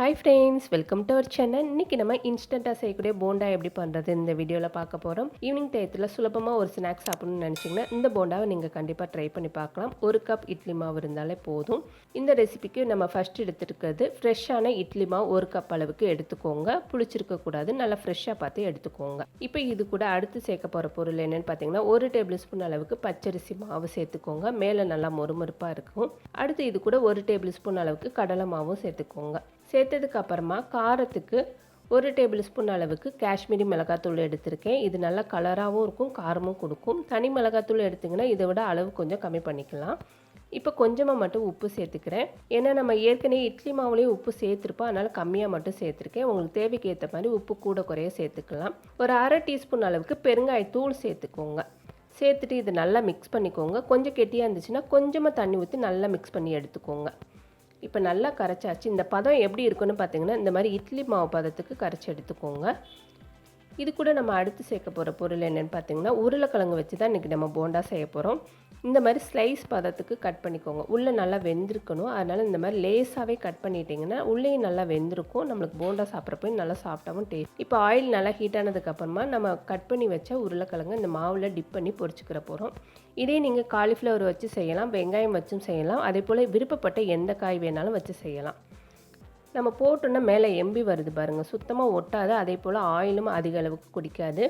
Hi friends welcome to our channel இன்றைக்கி நம்ம இன்ஸ்டண்ட்டாக செய்யக்கூடிய போண்டா எப்படி பண்ணுறது இந்த வீடியோவில் பார்க்க போகிறோம் ஈவினிங் டயத்தில் சுலபமாக ஒரு ஸ்நாக்ஸ் சாப்பிடணும்னு நினச்சிங்கன்னா இந்த போண்டாவை நீங்கள் கண்டிப்பாக ட்ரை பண்ணி பார்க்கலாம். ஒரு கப் இட்லி மாவு இருந்தாலே போதும். இந்த ரெசிபிக்கு நம்ம ஃபஸ்ட் எடுத்துருக்கிறது ஃப்ரெஷ்ஷான இட்லி மாவு ஒரு கப் அளவுக்கு எடுத்துக்கோங்க. புளிச்சிருக்கக்கூடாது நல்லா ஃப்ரெஷ்ஷாக பார்த்து எடுத்துக்கோங்க. இப்போ இது கூட அடுத்து சேர்க்க போகிற பொருள் என்னென்னு பார்த்தீங்கன்னா ஒரு டேபிள் ஸ்பூன் அளவுக்கு பச்சரிசி மாவு சேர்த்துக்கோங்க. மேலே நல்லா மொறுமொறுப்பாக இருக்கும். அடுத்து இது கூட ஒரு டேபிள் ஸ்பூன் அளவுக்கு கடலை மாவும் சேர்த்துக்கோங்க. சேர்த்து சேர்த்ததுக்கு அப்புறமா காரத்துக்கு ஒரு டேபிள் ஸ்பூன் அளவுக்கு காஷ்மீரி மிளகாத்தூள் எடுத்திருக்கேன். இது நல்லா கலராகவும் இருக்கும் காரமும் கொடுக்கும். தனி மிளகாத்தூள் எடுத்திங்கன்னா இதை விட அளவு கொஞ்சம் கம்மி பண்ணிக்கலாம். இப்போ கொஞ்சமாக மட்டும் உப்பு சேர்த்துக்கிறேன். ஏன்னா நம்ம ஏற்கனவே இட்லி மாவுலேயும் உப்பு சேர்த்துருப்போம். அதனால் கம்மியாக மட்டும் சேர்த்துருக்கேன். உங்களுக்கு தேவைக்கு ஏற்ற மாதிரி உப்பு கூட குறைய சேர்த்துக்கலாம். ஒரு அரை டீஸ்பூன் அளவுக்கு பெருங்காயத்தூள் சேர்த்துக்கோங்க. சேர்த்துட்டு இது நல்லா மிக்ஸ் பண்ணிக்கோங்க. கொஞ்சம் கெட்டியாக இருந்துச்சுன்னா கொஞ்சமாக தண்ணி ஊற்றி நல்லா மிக்ஸ் பண்ணி எடுத்துக்கோங்க. இப்போ நல்லா கரைச்சாச்சு. இந்த பதம் எப்படி இருக்குன்னு பார்த்தீங்கன்னா இந்த மாதிரி இட்லி மாவு பதத்துக்கு கரைச்சி எடுத்துக்கோங்க. இது கூட நம்ம அடுத்து சேர்க்க போகிற பொருள் என்னென்னு பார்த்தீங்கன்னா உருளைக்கிழங்கு வச்சு தான் இன்றைக்கி நம்ம போண்டா செய்ய போகிறோம் இந்த மாதிரி ஸ்லைஸ் பதத்துக்கு கட் பண்ணிக்கோங்க. உள்ளே நல்லா வெந்திருக்கணும். அதனால் இந்த மாதிரி லேஸாகவே கட் பண்ணிட்டீங்கன்னா உள்ளேயும் நல்லா வெந்திருக்கும். நம்மளுக்கு போண்டா சாப்பிட்றப்போ நல்லா சாப்பிட்டாவும் டேஸ்ட் இப்போ ஆயில் நல்லா ஹீட் ஆனதுக்கப்புறமா நம்ம கட் பண்ணி வச்ச உருளைக்கிழங்கு இந்த மாவில் டிப் பண்ணி பொரிச்சுக்கிற போகிறோம் இதே நீங்கள் காலிஃப்ளவர் வச்சு செய்யலாம். வெங்காயம் வச்சும் செய்யலாம். அதே போல் விருப்பப்பட்ட எந்த காய் வேணாலும் வச்சு செய்யலாம். நம்ம போட்டோன்னா மேலே எம்பி வருது பாருங்கள் சுத்தமாக ஒட்டாது. அதே போல் ஆயிலும் அதிக அளவுக்கு குடிக்காது.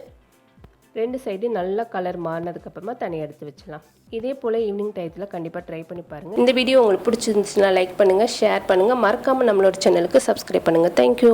ரெண்டு சைடு நல்ல கலர் மாறினதுக்கப்புறமா தனியாக எடுத்து வச்சலாம் இதே போல் ஈவினிங் டயத்தில் கண்டிப்பாக ட்ரை பண்ணி பாருங்கள் இந்த வீடியோ உங்களுக்கு பிடிச்சிருந்துச்சுன்னா லைக் பண்ணுங்கள் ஷேர் பண்ணுங்கள் மறக்காமல் நம்மளோட சேனலுக்கு சப்ஸ்கிரைப் பண்ணுங்கள் தேங்க்யூ